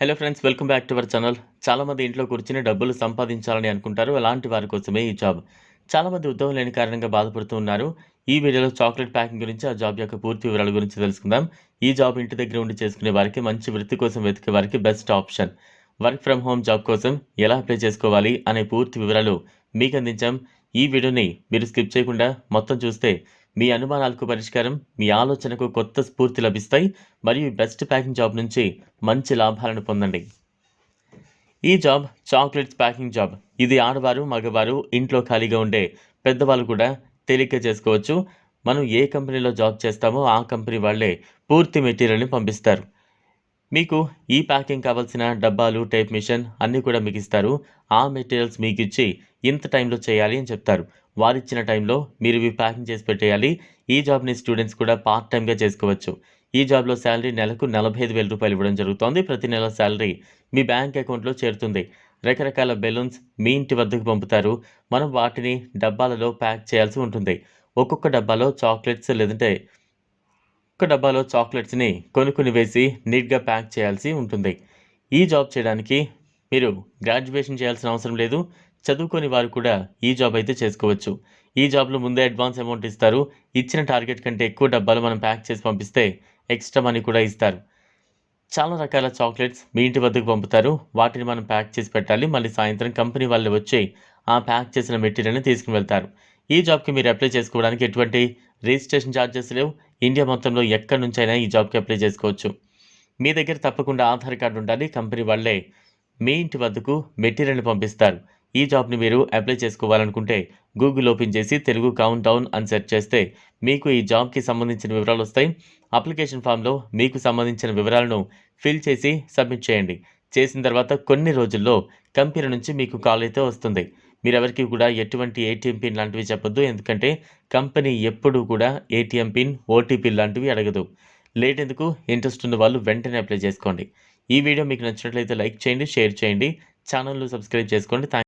Hello friends welcome back to our channel చాలామంది ఇంట్లో కూర్చుని డబ్బులు సంపాదించాలని అనుకుంటారు. అలాంటి వారి కోసమే ఈ జాబ్ చాలామంది ఉద్యోగం లేని కారణంగా బాధపడుతూ ఉన్నారు. ఈ వీడియోలో చాక్లెట్ ప్యాకింగ్ గురించి ఆ జాబ్ యొక్క పూర్తి వివరాల గురించి తెలుసుకుందాం. ఈ జాబ్ ఇంటి దగ్గర ఉండి చేసుకునే వారికి మంచి వృత్తి కోసం వెతికే వారికి best option work from home job కోసం ఎలా అప్లై చేసుకోవాలి అనే పూర్తి వివరాలు మీకు అందించాం. ఈ వీడియోని మీరు స్కిప్ చేయకుండా మొత్తం చూస్తే మీ అనుమానాలకు పరిష్కారం మీ ఆలోచనకు కొత్త స్ఫూర్తి లభిస్తాయి మరియు బెస్ట్ ప్యాకింగ్ జాబ్ నుంచి మంచి లాభాలను పొందండి. ఈ జాబ్ చాక్లెట్స్ ప్యాకింగ్ జాబ్. ఇది ఆడవారు మగవారు ఇంట్లో ఖాళీగా ఉండే పెద్దవాళ్ళు కూడా తేలిక చేసుకోవచ్చు. మనం ఏ కంపెనీలో జాబ్ చేస్తామో ఆ కంపెనీ వాళ్ళే పూర్తి మెటీరియల్ని పంపిస్తారు. మీకు ఈ ప్యాకింగ్ కావాల్సిన డబ్బాలు టేప్ మిషన్ అన్నీ కూడా మీకు ఇస్తారు. ఆ మెటీరియల్స్ మీకు ఇచ్చి ఇంత టైంలో చేయాలి అని చెప్తారు. వారిచ్చిన టైంలో మీరు ఇవి ప్యాకింగ్ చేసి పెట్టేయాలి. ఈ జాబ్ని స్టూడెంట్స్ కూడా పార్ట్ టైంగా చేసుకోవచ్చు. ఈ జాబ్లో శాలరీ నెలకు నలభై ఐదు వేల రూపాయలు ఇవ్వడం జరుగుతోంది. ప్రతి నెల శాలరీ మీ బ్యాంక్ అకౌంట్లో చేరుతుంది. రకరకాల బెలూన్స్ మీ ఇంటి వద్దకు పంపుతారు. మనం వాటిని డబ్బాలలో ప్యాక్ చేయాల్సి ఉంటుంది. ఒక్కొక్క డబ్బాలో చాక్లెట్స్ లేదంటే ఒక్క డబ్బాలో చాక్లెట్స్ని కొనుక్కుని వేసి నీట్గా ప్యాక్ చేయాల్సి ఉంటుంది. ఈ జాబ్ చేయడానికి మీరు గ్రాడ్యుయేషన్ చేయాల్సిన అవసరం లేదు. చదువుకొని వారు కూడా ఈ జాబ్ అయితే చేసుకోవచ్చు. ఈ జాబ్లో ముందే అడ్వాన్స్ అమౌంట్ ఇస్తారు. ఇచ్చిన టార్గెట్ కంటే ఎక్కువ డబ్బాలు మనం ప్యాక్ చేసి పంపిస్తే ఎక్స్ట్రా మనీ కూడా ఇస్తారు. చాలా రకాల చాక్లెట్స్ మీ ఇంటి వద్దకు పంపుతారు. వాటిని మనం ప్యాక్ చేసి పెట్టాలి. మళ్ళీ సాయంత్రం కంపెనీ వాళ్ళు వచ్చి ఆ ప్యాక్ చేసిన మెటీరియల్ని తీసుకుని వెళ్తారు. ఈ జాబ్కి మీరు అప్లై చేసుకోవడానికి ఎటువంటి రిజిస్ట్రేషన్ ఛార్జెస్ లేవు. ఇండియా మొత్తంలో ఎక్కడి నుంచైనా ఈ జాబ్కి అప్లై చేసుకోవచ్చు. మీ దగ్గర తప్పకుండా ఆధార్ కార్డు ఉండాలి. కంపెనీ వాళ్ళే మీ ఇంటి వద్దకు మెటీరియల్ని పంపిస్తారు. ఈ జాబ్ని మీరు అప్లై చేసుకోవాలనుకుంటే గూగుల్ ఓపెన్ చేసి తెలుగు కౌంట్ డౌన్ అని సెర్చ్ చేస్తే మీకు ఈ జాబ్కి సంబంధించిన వివరాలు వస్తాయి. అప్లికేషన్ ఫామ్లో మీకు సంబంధించిన వివరాలను ఫిల్ చేసి సబ్మిట్ చేయండి. చేసిన తర్వాత కొన్ని రోజుల్లో కంపెనీ నుంచి మీకు కాల్ అయితే వస్తుంది. మీరెవరికి కూడా ఎటువంటి ఏటీఎం పిన్ లాంటివి చెప్పొద్దు. ఎందుకంటే కంపెనీ ఎప్పుడూ కూడా ఏటీఎం పిన్ ఓటీపీ లాంటివి అడగదు. లేట్ ఎందుకు? ఇంట్రెస్ట్ ఉన్న వాళ్ళు వెంటనే అప్లై చేసుకోండి. ఈ వీడియో మీకు నచ్చినట్లయితే లైక్ చేయండి షేర్ చేయండి. ఛానల్ను సబ్స్క్రైబ్ చేసుకోండి. థ్యాంక్